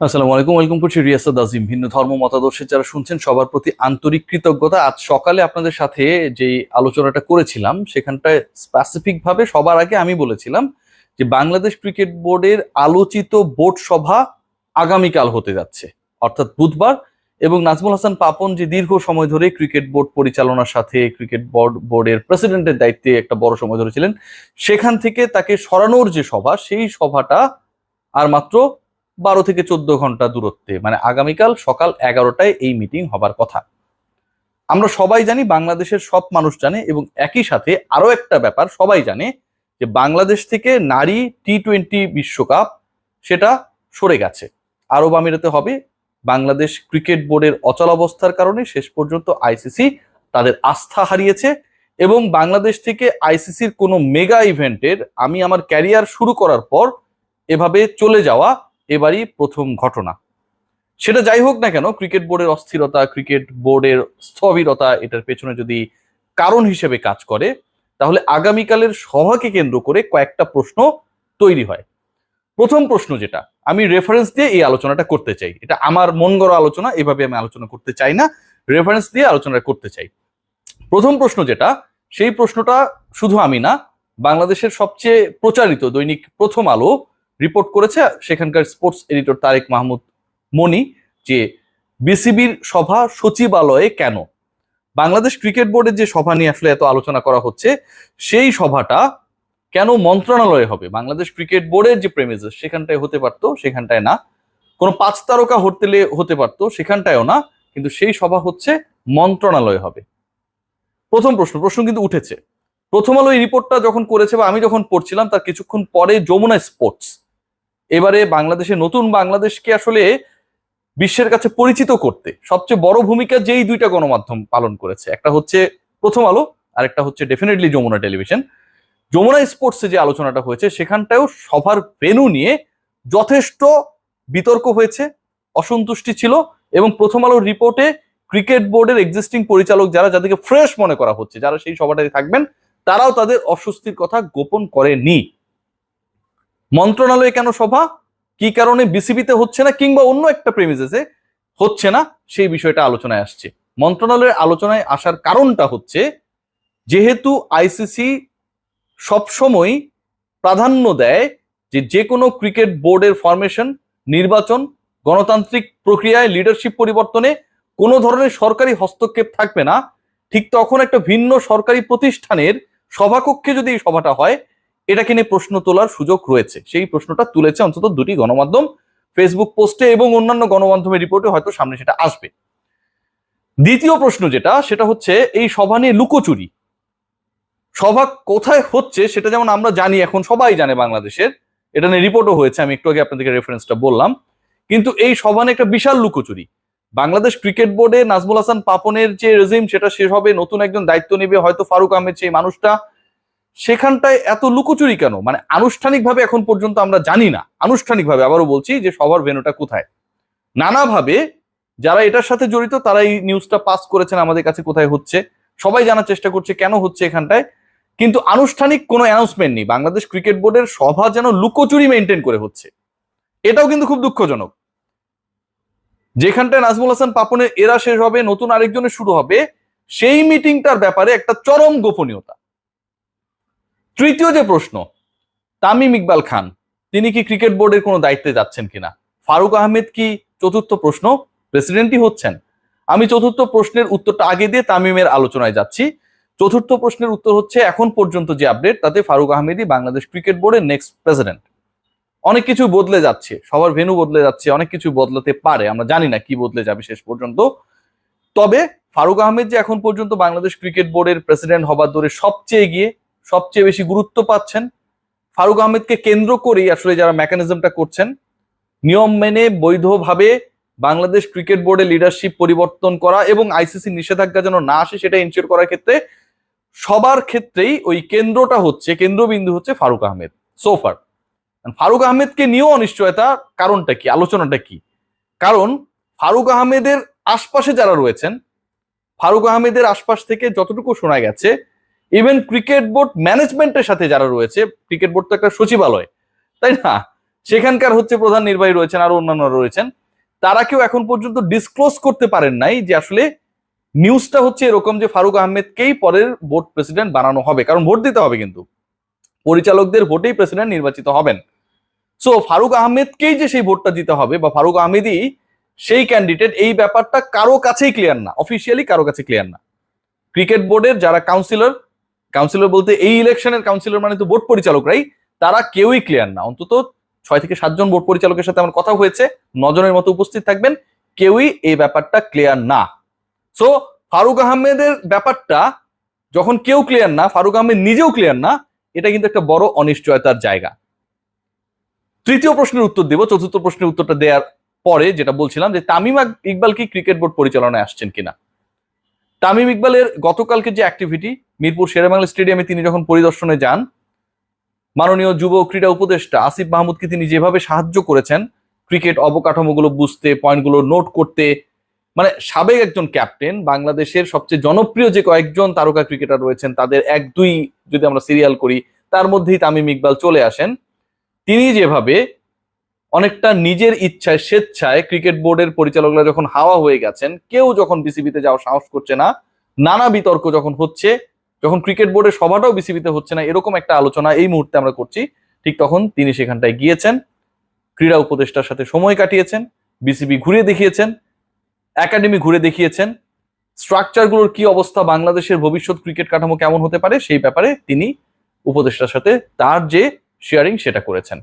আসসালামু আলাইকুম, ওয়েলকাম করছি রিয়াসাদ আজিম। ভিন্ন ধর্ম, মতাদর্শের যারা শুনছেন, সবার প্রতি আন্তরিক কৃতজ্ঞতা। আজ সকালে আপনাদের সাথে যে আলোচনাটা করেছিলাম, সেখানটায় স্পেসিফিক ভাবে সবার আগে আমি বলেছিলাম যে বাংলাদেশ ক্রিকেট বোর্ডের আলোচিত বোর্ড সভা আগামীকাল হতে যাচ্ছে, অর্থাৎ বুধবার। এবং নাজমুল হাসান পাপন যে দীর্ঘ সময় ধরে ক্রিকেট বোর্ড পরিচালনার সাথে ক্রিকেট বোর্ড, বোর্ডের প্রেসিডেন্টের দায়িত্বে একটা বড় সময় ধরে ছিলেন সেখান থেকে তাকে সরানোর যে সভা, সেই সভাটা আর মাত্র বারো থেকে চোদ্দ ঘণ্টা দূরত্বে। মানে আগামীকাল সকাল এগারোটায় এই মিটিং হবার কথা। আমরা সবাই জানি বাংলাদেশের সব মানুষ জানে এবং একই সাথে আরও একটা ব্যাপার সবাই জানে যে বাংলাদেশ থেকে নারী টি টোয়েন্টি বিশ্বকাপ সেটা সরে গেছে। আরব আমিরাতে হবে, বাংলাদেশ ক্রিকেট বোর্ডের অচলাবস্থার কারণে শেষ পর্যন্ত আইসিসি তাদের আস্থা হারিয়েছে এবং বাংলাদেশ থেকে আইসিসির কোনো মেগা ইভেন্টের আমি আমার ক্যারিয়ার শুরু করার পর এভাবে চলে যাওয়া এবারই প্রথম ঘটনা। সেটা যাই হোক না কেন, ক্রিকেট বোর্ডের অস্থিরতা, ক্রিকেট বোর্ডের স্থবিরতা, এটার পেছনে যদি কারণ হিসেবে কাজ করে, তাহলে আগামীকালের সভাকে কেন্দ্র করে কয়েকটা প্রশ্ন তৈরি হয়। প্রথম প্রশ্ন যেটা, আমি রেফারেন্স দিয়ে এই আলোচনাটা করতে চাই। এটা আমার মন গড়া আলোচনা, এভাবে আমি আলোচনা করতে চাই না রেফারেন্স দিয়ে আলোচনা করতে চাই। প্রথম প্রশ্ন যেটা, সেই প্রশ্নটা শুধু আমি না, বাংলাদেশের সবচেয়ে প্রচারিত দৈনিক প্রথম আলো রিপোর্ট করেছে সেখানকার স্পোর্টস এডিটর তারেক মাহমুদ মনি যে বিসিবির সভা সচিবালয়ে কেন? বাংলাদেশ ক্রিকেট বোর্ডের যে সভা নিয়ে আসলে এত আলোচনা করা হচ্ছে, সেই সভাটা কেন মন্ত্রণালয়ে হবে? বাংলাদেশ ক্রিকেট বোর্ডের যে প্রেমিসেস সেখানটায় হতে পারতো, সেখানটায় না। কোনো পাঁচ তারকা হোটেলে হতে পারতো, সেখানটায়ও না, কিন্তু সেই সভা হচ্ছে মন্ত্রণালয়ে হবে। প্রথম প্রশ্ন প্রশ্ন কিন্তু উঠেছে। প্রথম আলো এই রিপোর্টটা যখন করেছে বা আমি যখন পড়ছিলাম, তার কিছুক্ষণ পরে যমুনা স্পোর্টস এবারে বাংলাদেশে, নতুন বাংলাদেশকে আসলে বিশ্বের কাছে পরিচিত করতে সবচেয়ে বড় ভূমিকা যেই দুইটা গণমাধ্যম পালন করেছে। একটা হচ্ছে প্রথম আলো আর একটা হচ্ছে ডেফিনেটলি যমুনা টেলিভিশন যমুনা স্পোর্টসে যে আলোচনাটা হয়েছে সেখানটাও সভার ভেনু নিয়ে যথেষ্ট বিতর্ক হয়েছে, অসন্তুষ্টি ছিল এবং প্রথম আলোর রিপোর্টে ক্রিকেট বোর্ডের এক্সিস্টিং পরিচালক যারা, যাদেরকে ফ্রেশ মনে করা হচ্ছে, যারা সেই সভাটাতে থাকবেন, তারাও তাদের অস্বস্তির কথা গোপন করেনি। মন্ত্রণালয়ে কেন সভা? কি কারণে বিসিবিতে হচ্ছে না কিংবা অন্য একটা প্রেমিসেসে হচ্ছে না? সেই বিষয়টা আলোচনায় আসছে। মন্ত্রণালয়ের আলোচনায় আসার কারণটা হচ্ছে, যেহেতু আইসিসি সবসময় প্রাধান্য দেয় যে যে কোনো ক্রিকেট বোর্ডের ফরমেশন নির্বাচন, গণতান্ত্রিক প্রক্রিয়ায় লিডারশিপ পরিবর্তনে কোনো ধরনের সরকারি হস্তক্ষেপ থাকবে না। ঠিক তখন একটা ভিন্ন সরকারি প্রতিষ্ঠানের সভাকক্ষে যদি এই সভাটা হয় এটাকে নিয়ে প্রশ্ন তোলার সুযোগ রয়েছে। সেই প্রশ্নটা তুলেছে অন্তত দুটি গণমাধ্যম ফেসবুক পোস্টে এবং অন্যান্য গণমাধ্যমের রিপোর্টে হয়তো সামনে সেটা আসবে। দ্বিতীয় প্রশ্ন যেটা, সেটা হচ্ছে এই সভা নিয়ে লুকোচুরি। সভা কোথায় হচ্ছে সেটা যেমন আমরা জানি, এখন সবাই জানে বাংলাদেশের। এটা নিয়ে রিপোর্টও হয়েছে, আমি একটু আগে আপনাদেরকে রেফারেন্সটা বললাম। কিন্তু এই সভা নিয়ে একটা বিশাল লুকোচুরি। বাংলাদেশ ক্রিকেট বোর্ডে নাজমুল হাসান পাপনের যে রেজিম সেটা শেষ হবে, নতুন একজন দায়িত্ব নেবে হয়তো ফারুক আহমেদ, সেই মানুষটা। সেখানটায় এত লুকোচুরি কেন? মানে আনুষ্ঠানিকভাবে এখন পর্যন্ত আমরা জানি না। আনুষ্ঠানিকভাবে আবারও বলছি যে সবার ভেনুটা কোথায়? নানাভাবে যারা এটার সাথে জড়িত তারা এই নিউজটা পাস করেছেন আমাদের কাছে কোথায় হচ্ছে। সবাই জানার চেষ্টা করছে কেন হচ্ছে এখানটায়। কিন্তু আনুষ্ঠানিক কোনো অ্যানাউন্সমেন্ট নেই। বাংলাদেশ ক্রিকেট বোর্ডের সভা যেন লুকোচুরি মেনটেন করে হচ্ছে। এটাও কিন্তু খুব দুঃখজনক। যেখানটায় নাজমুল হাসান পাপনের এরা শেষ হবে, নতুন আরেকজনের শুরু হবে, সেই মিটিংটার ব্যাপারে একটা চরম গোপনীয়তা। তৃতীয় যে প্রশ্ন, তামিম ইকবাল খান, তিনি কি ক্রিকেট বোর্ডের কোনো দায়িত্বে যাচ্ছেন কিনা? ফারুক আহমেদ কি চতুর্থ প্রশ্ন? প্রেসিডেন্টই হচ্ছেন। আমি চতুর্থ প্রশ্নের উত্তরটা আগে দিয়ে তামিমের আলোচনায় যাচ্ছি। চতুর্থ প্রশ্নের উত্তর হচ্ছে, এখন পর্যন্ত যে আপডেট তাতে ফারুক আহমেদই বাংলাদেশ ক্রিকেট বোর্ডের নেক্সট প্রেসিডেন্ট অনেক কিছু বদলে যাচ্ছে, সবার ভেনু বদলে যাচ্ছে, অনেক কিছু বদলাতে পারে, আমরা জানি না কি বদলে যাবে শেষ পর্যন্ত। তবে ফারুক আহমেদ যে এখন পর্যন্ত বাংলাদেশ ক্রিকেট বোর্ডের প্রেসিডেন্ট হবার দৌড়ে সবচেয়ে এগিয়ে সবচেয়ে বেশি গুরুত্ব পাচ্ছেন। ফারুক আহমেদকে কেন্দ্র করেই আসলে যারা মেকানিজমটা করছেন, নিয়ম মেনে বৈধভাবে বাংলাদেশ ক্রিকেট বোর্ডের লিডারশিপ পরিবর্তন করা এবং আইসিসি নিষেধাজ্ঞা যেন না আসে সেটা এনশিওর করার ক্ষেত্রে সবার ক্ষেত্রেই ওই কেন্দ্রটা হচ্ছে, কেন্দ্রবিন্দু হচ্ছে ফারুক আহমেদ সোফার ফারুক আহমেদকে নিয়েও অনিশ্চয়তা, কারণটা কি, আলোচনাটা কি? কারণ ফারুক আহমেদের আশপাশে যারা রয়েছেন, ফারুক আহমেদের আশপাশ থেকে যতটুকু শোনা গেছে ইভেন ক্রিকেট বোর্ড ম্যানেজমেন্টের সাথে যারা রয়েছে ক্রিকেট বোর্ড তো একটা সচিবালয়, তাই না? সেখানকার হচ্ছে প্রধান নির্বাহী রয়েছেন আরও অন্যান্যরা রয়েছেন। তারা কেউ এখন পর্যন্ত ডিসক্লোজ করতে পারেন নাই যে আসলে নিউজটা হচ্ছে এরকম যে ফারুক আহমেদকেই পরের বোর্ড প্রেসিডেন্ট বানানো হবে, কারণ ভোট দিতে হবে কিন্তু। পরিচালকদের ভোটেই প্রেসিডেন্ট নির্বাচিত হবেন। সো ফারুক আহমেদকেই যে সেই ভোটটা দিতে হবে, বা ফারুক আহমেদই সেই ক্যান্ডিডেট এই ব্যাপারটা কারও কাছেই ক্লিয়ার না অফিসিয়ালি কারও কাছে ক্লিয়ার না। ক্রিকেট বোর্ডের যারা কাউন্সিলর কাউন্সিলর বলতে এই ইলেকশনের কাউন্সিলর মানে তো বোর্ড পরিচালকরাই তারা কেউই ক্লিয়ার না। অন্তত ছয় থেকে সাতজন বোর্ড পরিচালকের সাথে আমার কথা হয়েছে নজনের মতো উপস্থিত থাকবেন, কেউই এই ব্যাপারটা ক্লিয়ার না। সো ফারুক আহমেদের ব্যাপারটা, যখন কেউ ক্লিয়ার না, ফারুক আহমেদ নিজেও ক্লিয়ার না, এটা কিন্তু একটা বড় অনিশ্চয়তার জায়গা। তৃতীয় প্রশ্নের উত্তর দেব, চতুর্থ প্রশ্নের উত্তরটা দেওয়ার পরে যেটা বলছিলাম যে, তামিম ইকবাল কি ক্রিকেট বোর্ড পরিচালনায় আসছেন কিনা? তামিম ইকবালের গতকালকে যে অ্যাক্টিভিটি মিরপুর শেরেবাংলা স্টেডিয়ামে তিনি যখন পরিদর্শনে যান, মাননীয় যুব ক্রীড়া উপদেষ্টা আসিফ মাহমুদকে তিনি যেভাবে সাহায্য করেছেন, ক্রিকেট অবকাঠামোগুলো বুঝতে, পয়েন্টগুলো নোট করতে মানে সাবেক একজন ক্যাপ্টেন, বাংলাদেশের সবচেয়ে জনপ্রিয় যে কয়েকজন তারকা ক্রিকেটার রয়েছেন, তাদের এক দুই যদি আমরা সিরিয়াল করি, তার মধ্যেই তামিম ইকবাল চলে আসেন। তিনি যেভাবে অনেকটা নিজের ইচ্ছায়, স্বেচ্ছায় ক্রিকেট বোর্ডের পরিচালকরা যখন হাওয়া হয়ে গেছেন, কেউ যখন বিসিবিতে যাওয়ার সাহস করছে না, নানা বিতর্ক যখন হচ্ছে যখন ক্রিকেট বোর্ডের সভাটাও বিসিবিতে হচ্ছে না, এরকম একটা আলোচনা এই মুহূর্তে আমরা করছি। ঠিক তখন তিনি সেখানটায় গিয়েছেন, ক্রীড়া উপদেষ্টার সাথে সময় কাটিয়েছেন, বিসিবি ঘুরে দেখিয়েছেন, একাডেমি ঘুরে দেখিয়েছেন, স্ট্রাকচারগুলোর কি অবস্থা, বাংলাদেশের ভবিষ্যৎ ক্রিকেট কাঠামো কেমন হতে পারে সেই ব্যাপারে তিনি উপদেষ্টার সাথে তার যে শেয়ারিং সেটা করেছেন।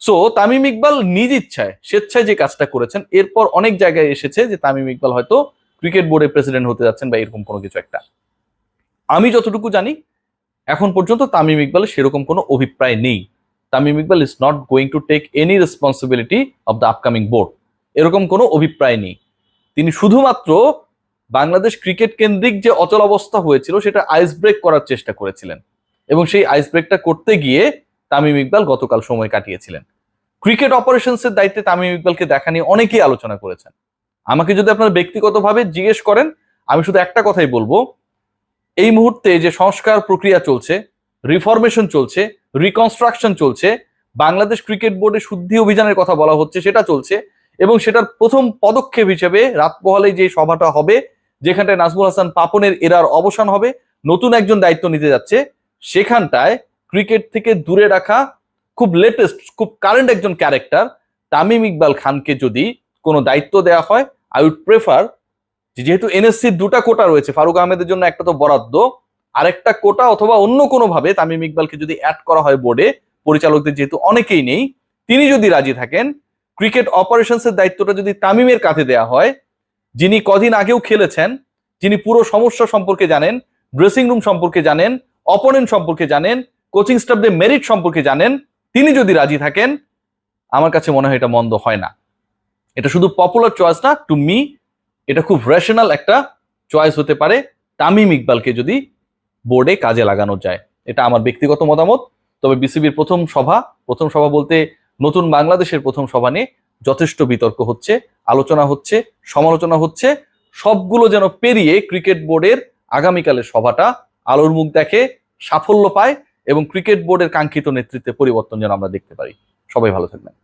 সো তামিম ইকবাল নিজ ইচ্ছায়, স্বেচ্ছায় যে কাজটা করেছেন, এরপর অনেক জায়গায় এসেছে যে তামিম ইকবাল হয়তো ক্রিকেট বোর্ডের প্রেসিডেন্ট হতে যাচ্ছেন বা এরকম কোনো কিছু একটা। আমি যতটুকু জানি, এখন পর্যন্ত তামিম ইকবালের সেরকম কোনো অভিপ্রায় নেই। Tamim Iqbal is not going to take any responsibility of the upcoming board এরকম কোনো অভিপ্রায় নেই। তিনি শুধুমাত্র বাংলাদেশ ক্রিকেট কেন্দ্রিক যে অচল অবস্থা হয়েছিল, সেটা আইস ব্রেক করার চেষ্টা করেছিলেন। এবং সেই আইস ব্রেকটা করতে গিয়ে তামিম ইকবাল গতকাল সময় কাটিয়েছিলেন। ক্রিকেট অপারেশনসের দায়িত্বে তামিম ইকবালকে দেখা নিয়ে অনেকেই আলোচনা করেছেন। আমাকে যদি আপনারা ব্যক্তিগতভাবে জিজ্ঞেস করেন, আমি শুধু একটা কথাই বলব এই মুহূর্তে যে সংস্কার প্রক্রিয়া চলছে রিফরমেশন চলছে রিকনস্ট্রাকশন চলছে, বাংলাদেশ ক্রিকেট বোর্ডে শুদ্ধি অভিযানের কথা বলা হচ্ছে, সেটা চলছে এবং সেটার প্রথম পদক্ষেপ হিসেবে রাত পোহালে যে সভাটা হবে, যেখানটায় নাজমুল হাসান পাপনের এরার অবসান হবে, নতুন একজন দায়িত্ব নিতে যাচ্ছে, সেখানটায় ক্রিকেট থেকে দূরে রাখা খুব লেটেস্ট খুব কারেন্ট একজন ক্যারেক্টার তামিম ইকবাল খানকে যদি কোনো দায়িত্ব দেওয়া হয় আই উড প্রেফার যেহেতু এনএসসির দুটা কোটা রয়েছে, ফারুক আহমেদের জন্য একটা তো বরাদ্দ, আরেকটা কোটা অথবা অন্য কোনো ভাবে তামিম ইকবালকে যদি অ্যাড করা হয় বোর্ডে পরিচালকদের যেহেতু অনেকেই নেই, তিনি যদি রাজি থাকেন ক্রিকেট অপারেশনসের দায়িত্বটা যদি তামিমের কাঁধে দেওয়া হয়, যিনি কদিন আগেও খেলেছেন, যিনি পুরো সমস্যা সম্পর্কে জানেন ড্রেসিং রুম সম্পর্কে জানেন অপোনেন্ট সম্পর্কে জানেন কোচিং স্টাফদের মেরিট সম্পর্কে জানেন, তিনি যদি রাজি থাকেন, আমার কাছে মনে হয় এটা মন্দ হয় না। এটা শুধু পপুলার চয়েস না টু মি এটা খুব রেশনাল একটা চয়েস হতে পারে, তামিম ইকবালকে যদি বোর্ডে কাজে লাগানো যায়। এটা আমার ব্যক্তিগত মতামত। তবে বিসিবির প্রথম সভা প্রথম সভা বলতে নতুন বাংলাদেশের প্রথম সভা নিয়ে যথেষ্ট বিতর্ক হচ্ছে, আলোচনা হচ্ছে, সমালোচনা হচ্ছে। সবগুলো যেন পেরিয়ে ক্রিকেট বোর্ডের আগামীকালের সভাটা আলোর মুখ দেখে, সাফল্য পায় এবং ক্রিকেট বোর্ডের কাঙ্ক্ষিত নেতৃত্বে পরিবর্তন যেন আমরা দেখতে পারি। সবাই ভালো থাকবেন।